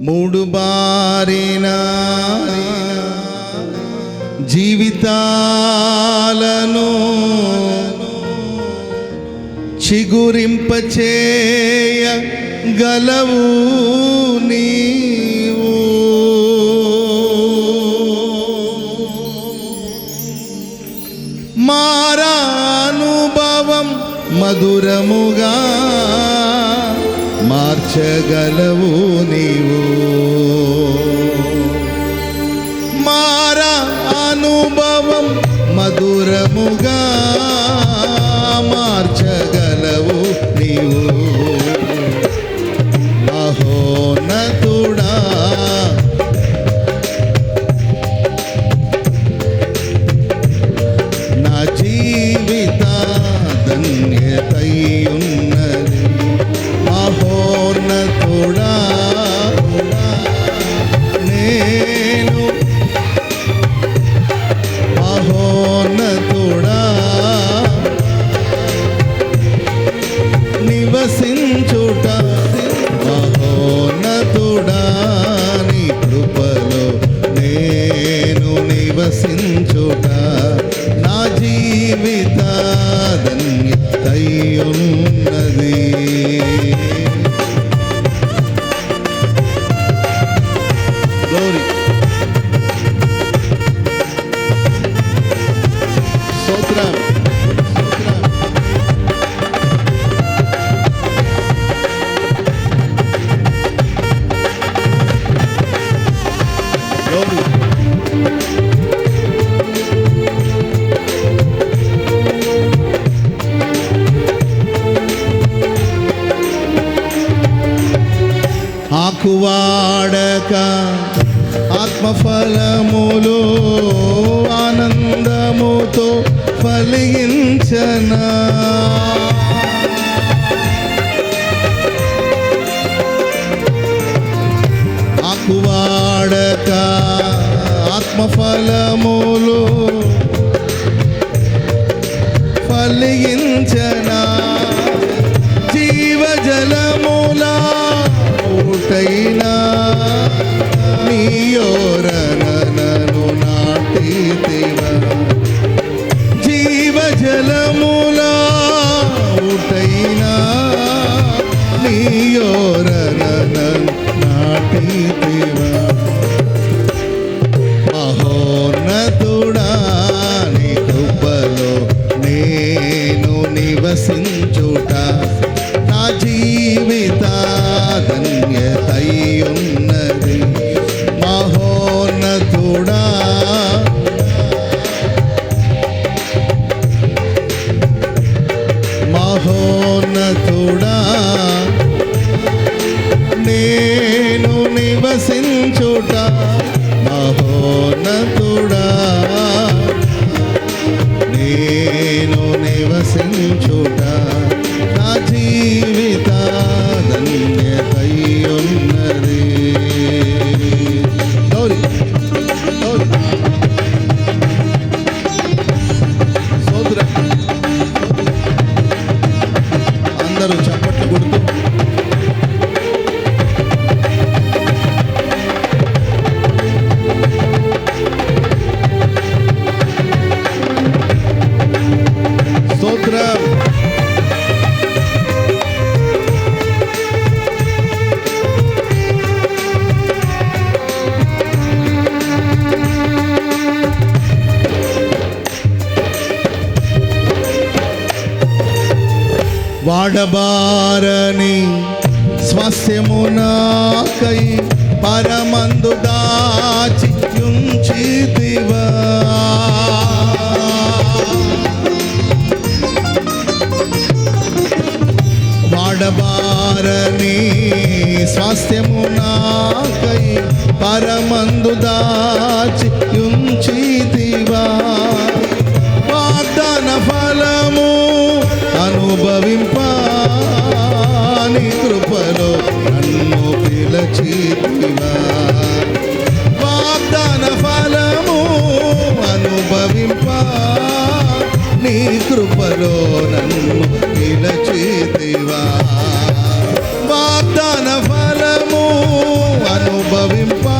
మూడు బారినా జీవితాలను చిగురింపచేయ గలవు నీవు. మారానుభవం మధురముగా మార్చగలవు నీవు. ఉన్నది జనా ఆకువాడక ఆత్మఫలములు ఫలించనా. జీవజలములా ఊటైనా నీయోరనను నాటితివా జలములా ఊటైనా నీయోరన నాటితివా ఎడబారని స్వాస్యము నాకై పరమందు దాచియుంచితివా వాడబారని స్వాస్థ్యము loving part.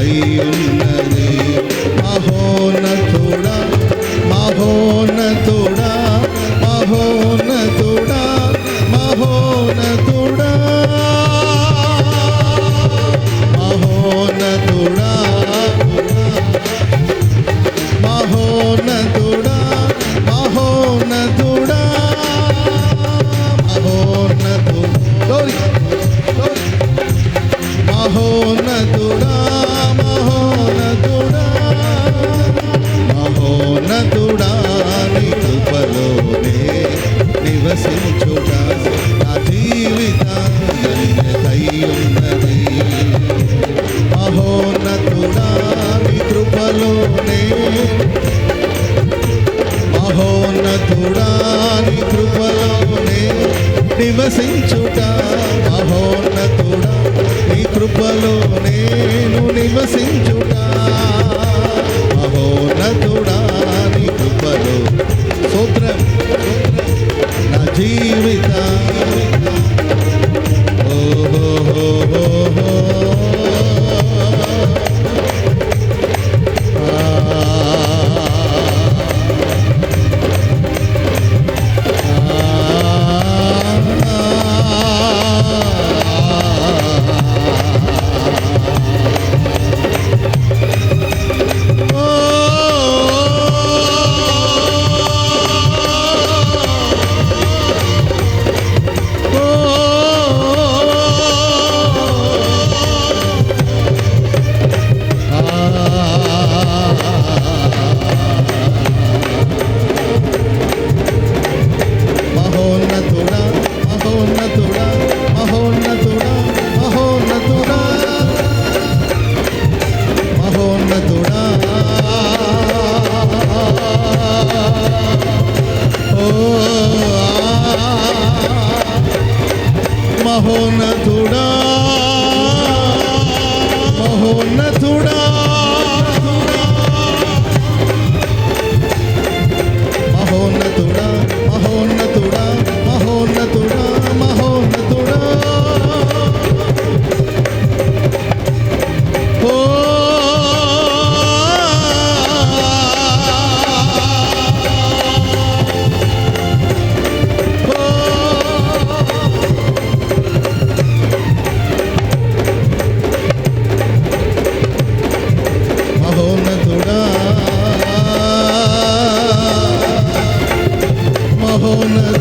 കഴിയുന്ന మహోన్నతుడా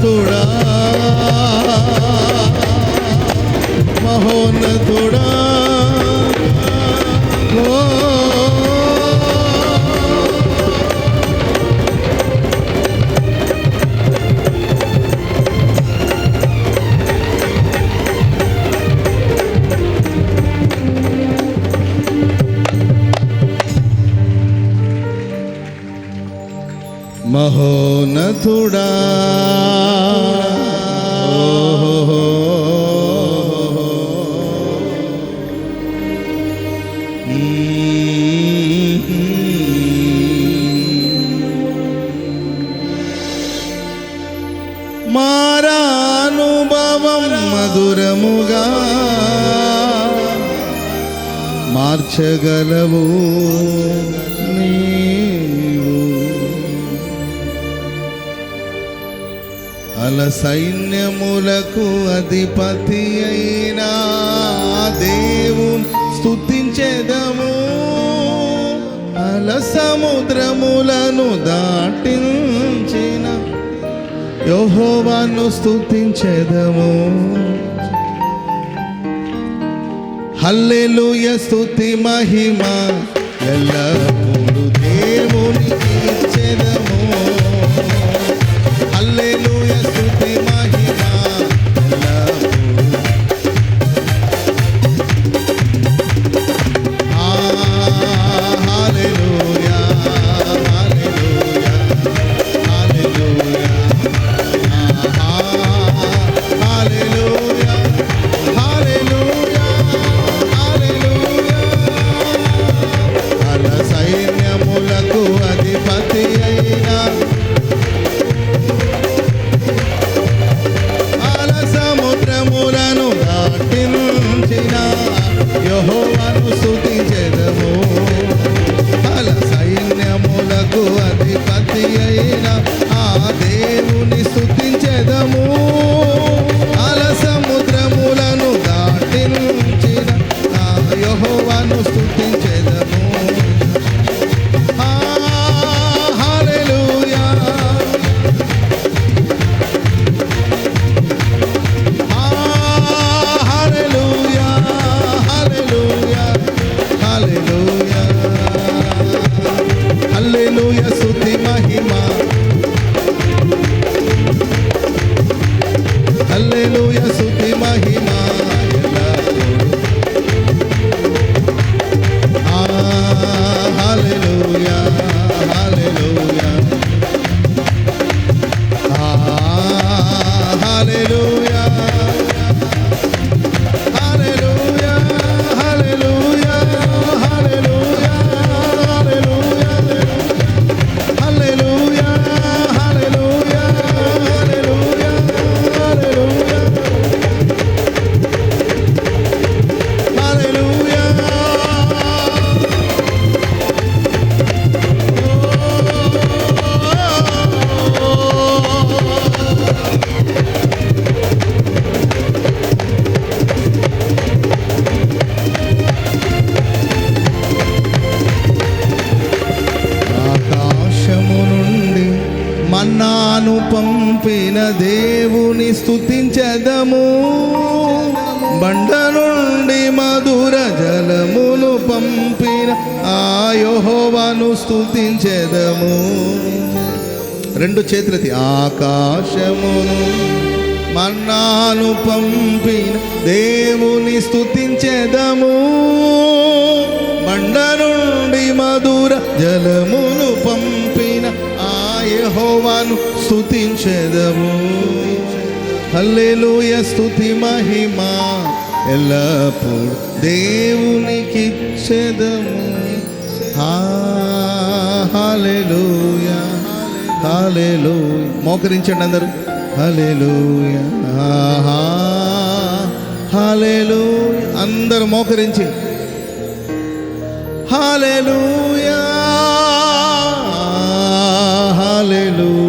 তোড়া। মহন তোড়া। महो రథుడా మారానుభవం మధురముగా. మార్చగలవు. నీ సకల సైన్యములకు అధిపతి అయినా దేవు స్థుతించెదము అల సముద్రములను దాటించిన యోహోవాను స్థుతించెదము హల్లెలూయ స్థుతి మహిమ ఎల్ల పంపిన దేవుని స్థుతించదము బండ నుండి మధుర జలమును పంపిన ఆయోహోవను స్థుతించెదము స్తుతించెదము. రెండు చేతులతి ఆకాశమును మన్నాను పంపిన దేవుని స్తుతించెదము. బండ నుండి మధుర జలమును పంపిన ఆ స్థుతించెదము హల్లెలూయ స్థుతి మహిమ ఎల్లప్పుడు దేవునికి చెదము హాలెలూయ హాలెలూయ మోకరించండి అందరూ. హలెలూయ హాలెలు అందరూ మోకరించి. Hallelujah hallelujah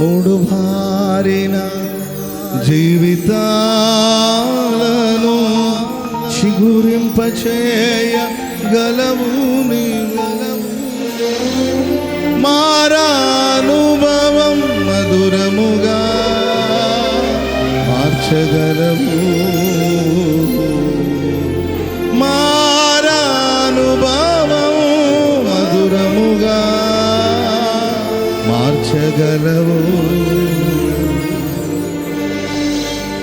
మూడు భారిన జీవితాలను చిగురింపచేయ గలవు మారానుభవం మధురముగా మార్చగలవు. మార్చగలవు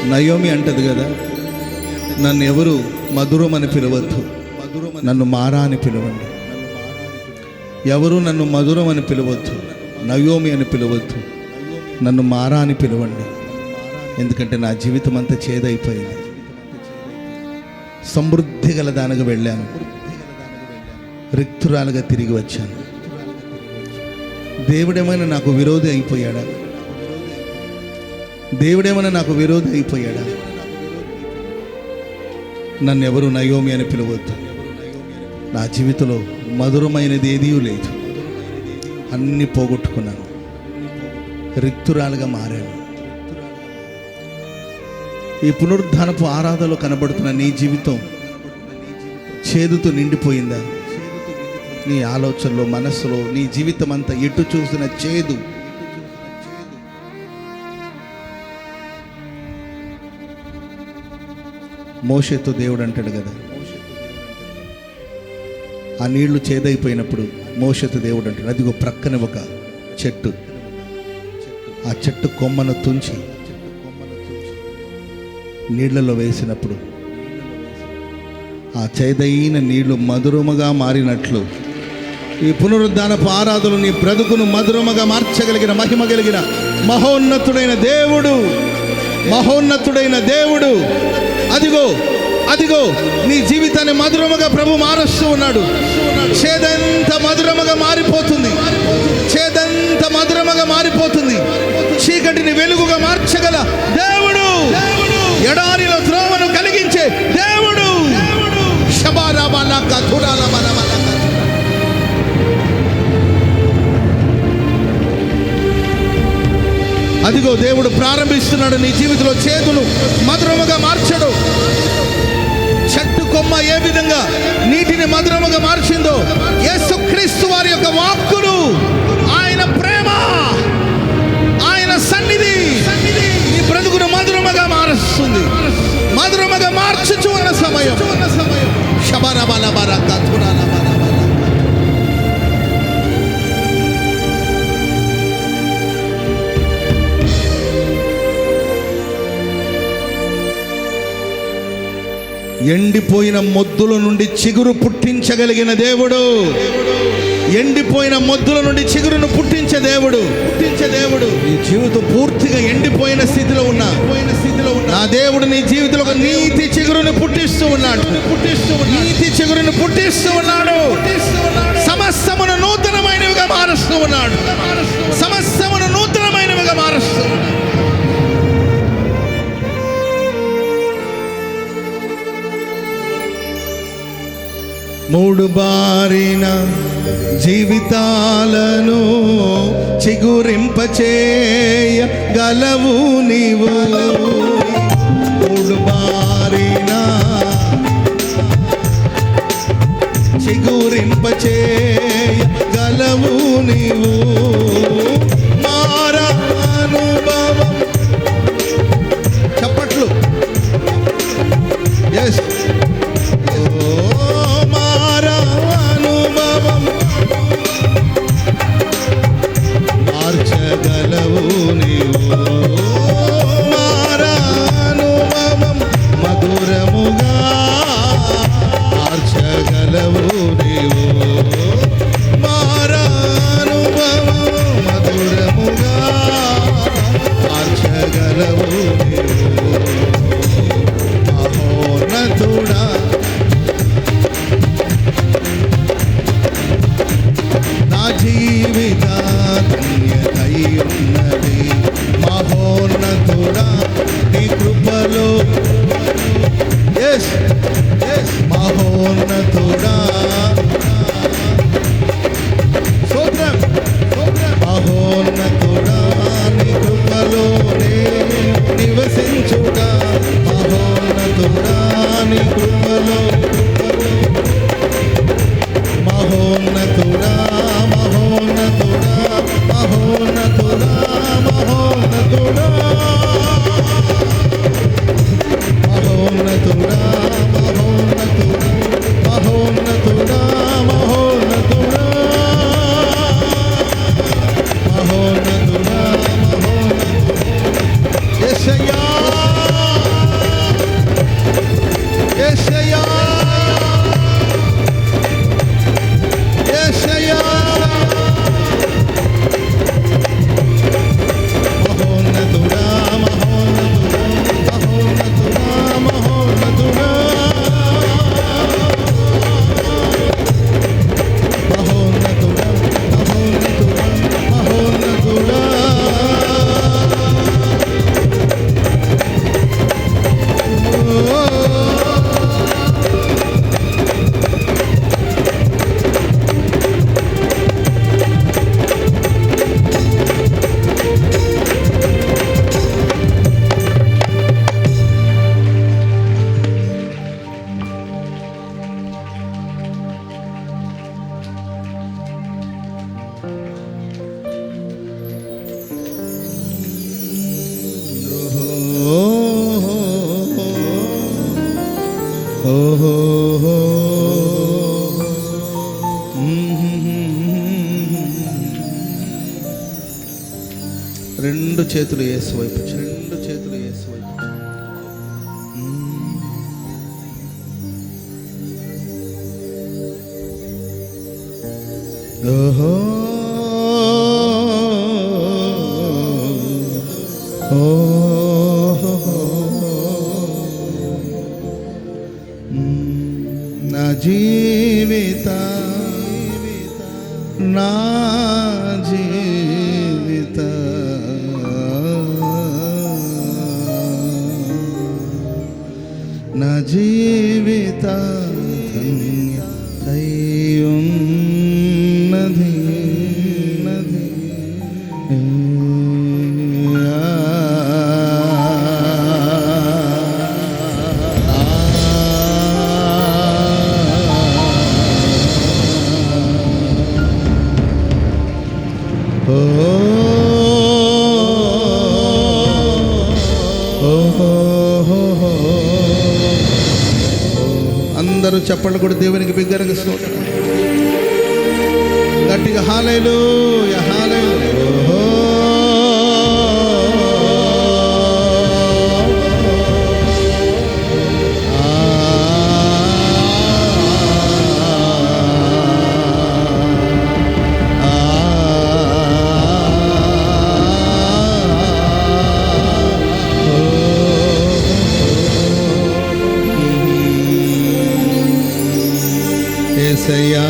నయోమి అంటది కదా నన్ను ఎవరు మధురం అని పిలవద్దు నన్ను మారా అని పిలవండి. ఎవరు నన్ను మధురం అని పిలవద్దు నయోమి అని పిలవద్దు నన్ను మారా అని పిలవండి. ఎందుకంటే నా జీవితం అంతా చేదైపోయింది. సమృద్ధి గల దానిగా వెళ్ళాను. రిక్తురాలుగా తిరిగి వచ్చాను. దేవుడేమైనా నాకు విరోధి అయిపోయాడా? దేవుడేమైనా నాకు విరోధి అయిపోయాడా? నన్ను ఎవరు నయోమి అని పిలవద్దు. నా జీవితంలో మధురమైనది ఏదీ లేదు. అన్ని పోగొట్టుకున్నాను. రిక్తురాలుగా మారాను. ఈ పునరుద్ధానపు ఆరాధనలో కనబడుతున్న నీ జీవితం చేదుతో నిండిపోయిందా? నీ ఆలోచనలో మనస్సులో నీ జీవితం అంతా ఎటు చూసిన చేదు. మోషతో దేవుడు అంటాడు కదా. ఆ నీళ్ళు చేదైపోయినప్పుడు మోషతో దేవుడు అంటాడు అదిగో ప్రక్కన ఒక చెట్టు. ఆ చెట్టు కొమ్మను తుంచి నీళ్ళలో వేసినప్పుడు ఆ చేదైన నీళ్ళు మధురముగా మారినట్లు ఈ పునరుద్ధానపు ఆరాధనలు నీ బ్రతుకును మధురముగా మార్చగలిగిన మహిమ కలిగిన మహోన్నతుడైన దేవుడు. మహోన్నతుడైన దేవుడు. అదిగో అదిగో నీ జీవితాన్ని మధురముగా ప్రభు మారుస్తూ ఉన్నాడు. చేదంత మధురముగా మారిపోతుంది. అదిగో దేవుడు ప్రారంభిస్తున్నాడు నీ జీవితంలో చేతులు మధురముగా మార్చడు. చెట్టు కొమ్మ ఏ విధంగా నీటిని మధురముగా మార్చిందో యేసుక్రీస్తు వారి యొక్క వాక్కులు ఆయన ప్రేమ ఆయన సన్నిధి నీ బ్రతుకును మధురముగా మారుస్తుంది. మధురముగా మార్చుచు ఉన్న సమయం. ఎండిపోయిన మొద్దుల నుండి చిగురు పుట్టించగలిగిన దేవుడు. ఎండిపోయిన మొద్దుల నుండి చిగురును పుట్టించే దేవుడు. పుట్టించే దేవుడు. నీ జీవితం పూర్తిగా ఎండిపోయిన స్థితిలో ఉన్నా. పోయిన స్థితిలో ఉన్నా. నా దేవుడు నీ జీవితంలో ఒక నీతి చిగురుని పుట్టిస్తూ ఉన్నాడు. పుట్టిస్తూ నీతి చిగురుని పుట్టిస్తూ ఉన్నాడు. సమస్తమును నూతనమైనవిగా మారుస్తూ ఉన్నాడు. సమస్తమును నూతనమైనవిగా మారుస్తూ ఉన్నాడు. మూడు బారిన జీవితాలను చిగురింపచేయ గలవు నీవు. మూడు బారిన చిగురింపచేయ గలవు నీవు. రెండు చేతులు వేసి వైపు రెండు చేతులు వేసి వైపు ఓహో! నా జీవిత నా జీవిత. జీవిత స్తోత్రం గట్టిగా హాలేలు హాలేలు இசையா